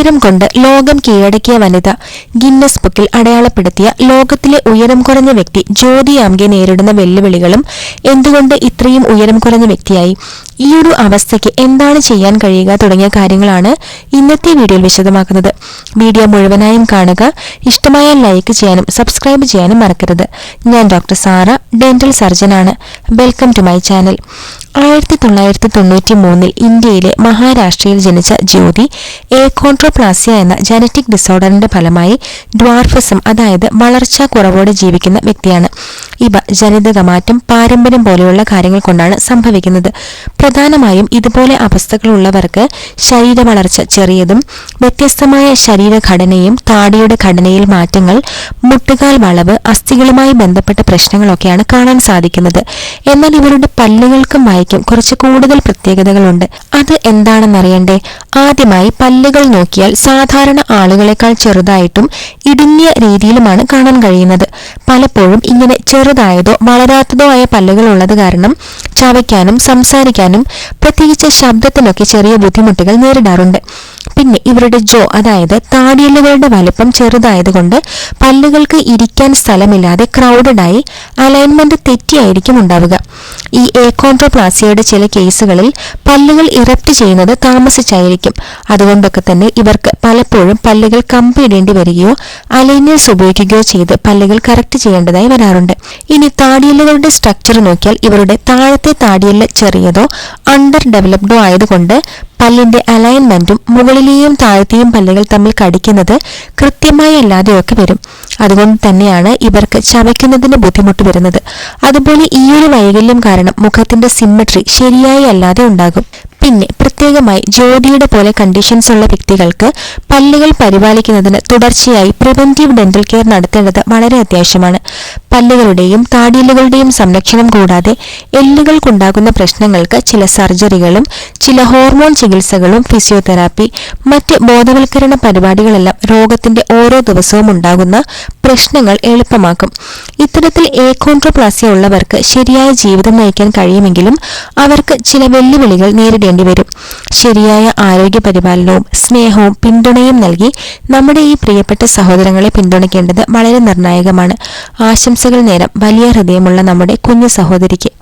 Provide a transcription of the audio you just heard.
ഉയരം കൊണ്ട് ലോകം കീഴടക്കിയ വനിത. ഗിന്നസ് ബുക്കിൽ അടയാളപ്പെടുത്തിയ ലോകത്തിലെ ഉയരം കുറഞ്ഞ വ്യക്തി ജ്യോതി ആംഗെ നേരിടുന്ന വെല്ലുവിളികളും എന്തുകൊണ്ട് ഇത്രയും ഉയരം കുറഞ്ഞ വ്യക്തിയായി? ഈ ഒരു അവസ്ഥയ്ക്ക് എന്താണ് ചെയ്യാൻ കഴിയുക തുടങ്ങിയ കാര്യങ്ങളാണ് ഇന്നത്തെ വീഡിയോയിൽ വിശദമാക്കുന്നത്. വീഡിയോ മുഴുവനായും കാണുക. ഇഷ്ടമായ ലൈക്ക് ചെയ്യാനും സബ്സ്ക്രൈബ് ചെയ്യാനും മറക്കരുത്. ഞാൻ doctor Sara dental സർജനാണ്. Welcome to my channel. ആയിരത്തി തൊള്ളായിരത്തി തൊണ്ണൂറ്റി മൂന്നിൽ ഇന്ത്യയിലെ മഹാരാഷ്ട്രയിൽ ജനിച്ച ജ്യോതി ഏക്കോൺട്രോപ്ലാസിയ എന്ന ജനറ്റിക് ഡിസോർഡറിന്റെ ഫലമായി ഡ്വാർഫിസം അതായത് വളർച്ചാ കുറവോടെ ജീവിക്കുന്ന വ്യക്തിയാണ്. ഇവ ജനിതക മാറ്റം പാരമ്പര്യം പോലെയുള്ള കാര്യങ്ങൾ കൊണ്ടാണ് സംഭവിക്കുന്നത്. പ്രധാനമായും ഇതുപോലെ അവസ്ഥകളുള്ളവർക്ക് ശരീര വളർച്ച ചെറിയതും വ്യത്യസ്തമായ ശരീരഘടനയും താടിയുടെ ഘടനയിൽ മാറ്റങ്ങൾ മുട്ടുകാൽ വളവ് അസ്ഥികളുമായി ബന്ധപ്പെട്ട പ്രശ്നങ്ങളൊക്കെയാണ് കാണാൻ സാധിക്കുന്നത്. എന്നാൽ ഇവരുടെ പല്ലുകൾക്കും വായിക്കും കുറച്ച് കൂടുതൽ പ്രത്യേകതകളുണ്ട്. അത് എന്താണെന്നറിയണ്ടേ? ആദ്യമായി പല്ലുകൾ നോക്കിയാൽ സാധാരണ ആളുകളെക്കാൾ ചെറുതായിട്ടും ഇടുങ്ങിയ രീതിയിലുമാണ് കാണാൻ കഴിയുന്നത്. പലപ്പോഴും ഇങ്ങനെ ചെറുതായതോ വളരാത്തതോ ആയ പല്ലുകൾ ഉള്ളത് കാരണം ചവയ്ക്കാനും സംസാരിക്കാനും പ്രത്യേകിച്ച് ശബ്ദത്തിനൊക്കെ ചെറിയ ബുദ്ധിമുട്ടുകൾ നേരിടാറുണ്ട്. പിന്നെ ഇവരുടെ ജോ അതായത് താടിയല്ലുകളുടെ വലിപ്പം ചെറുതായതുകൊണ്ട് പല്ലുകൾക്ക് ഇരിക്കാൻ സ്ഥലമില്ലാതെ ക്രൗഡഡായി അലൈൻമെന്റ് തെറ്റിയായിരിക്കും ഉണ്ടാവുക. ഈ ഏക്കോൺട്രോപ്ലാസിയയുടെ ചില കേസുകളിൽ പല്ലുകൾ ഇറപ്റ്റ് ചെയ്യുന്നത് താമസിച്ചായിരിക്കും. അതുകൊണ്ടൊക്കെ തന്നെ ഇവർക്ക് പലപ്പോഴും പല്ലുകൾ കമ്പിയിടേണ്ടി വരികയോ അലൈനേഴ്സ് ഉപയോഗിക്കുകയോ ചെയ്ത് പല്ലുകൾ കറക്റ്റ് ചെയ്യേണ്ടതായി വരാറുണ്ട്. ഇനി താടിയല്ലുകളുടെ സ്ട്രക്ചർ നോക്കിയാൽ ഇവരുടെ താഴത്തെ താടിയല്ല് ചെറിയതോ അണ്ടർ ഡെവലപ്ഡോ ആയതുകൊണ്ട് പല്ലിന്റെ അലൈൻമെന്റും മുകളിലെയും താഴത്തെയും പല്ലുകൾ തമ്മിൽ കടിക്കുന്നത് കൃത്യമായി അല്ലാതെയൊക്കെ വരും. അതുകൊണ്ട് തന്നെയാണ് ഇവർക്ക് ചവയ്ക്കുന്നതിന് ബുദ്ധിമുട്ട് വരുന്നത്. അതുപോലെ ഈയൊരു വൈകല്യം കാരണം മുഖത്തിന്റെ സിമ്മട്രി ശരിയായി അല്ലാതെ ഉണ്ടാകും. പിന്നെ പ്രത്യേകമായി ജോഡിയുടെ പോലെ കണ്ടീഷൻസ് ഉള്ള വ്യക്തികൾക്ക് പല്ലുകൾ പരിപാലിക്കുന്നതിന് തുടർച്ചയായി പ്രിവെന്റീവ് ഡെന്റൽ കെയർ നടത്തേണ്ടത് വളരെ അത്യാവശ്യമാണ്. പല്ലുകളുടെയും താടിയല്ലുകളുടെയും സംരക്ഷണം കൂടാതെ എല്ലുകൾക്കുണ്ടാകുന്ന പ്രശ്നങ്ങൾക്ക് ചില സർജറികളും ചില ഹോർമോൺ ചികിത്സകളും ഫിസിയോതെറാപ്പി മറ്റ് ബോധവൽക്കരണ പരിപാടികളെല്ലാം രോഗത്തിന്റെ ഓരോ ദിവസവും ഉണ്ടാകുന്ന പ്രശ്നങ്ങൾ എളുപ്പമാക്കും. ഇത്തരത്തിൽ ഏകോൺട്രോപ്ലാസിയ ഉള്ളവർക്ക് ശരിയായ ജീവിതം നയിക്കാൻ കഴിയുമെങ്കിലും അവർക്ക് ചില വെല്ലുവിളികൾ നേരിടേണ്ടി വരും. ശരിയായ ആരോഗ്യ പരിപാലനവും സ്നേഹവും പിന്തുണയും നൽകി നമ്മുടെ ഈ പ്രിയപ്പെട്ട സഹോദരങ്ങളെ പിന്തുണയ്ക്കേണ്ടത് വളരെ നിർണായകമാണ്. ആശംസകൾ നേരം വലിയ ഹൃദയമുള്ള നമ്മുടെ കുഞ്ഞു സഹോദരിക്ക്.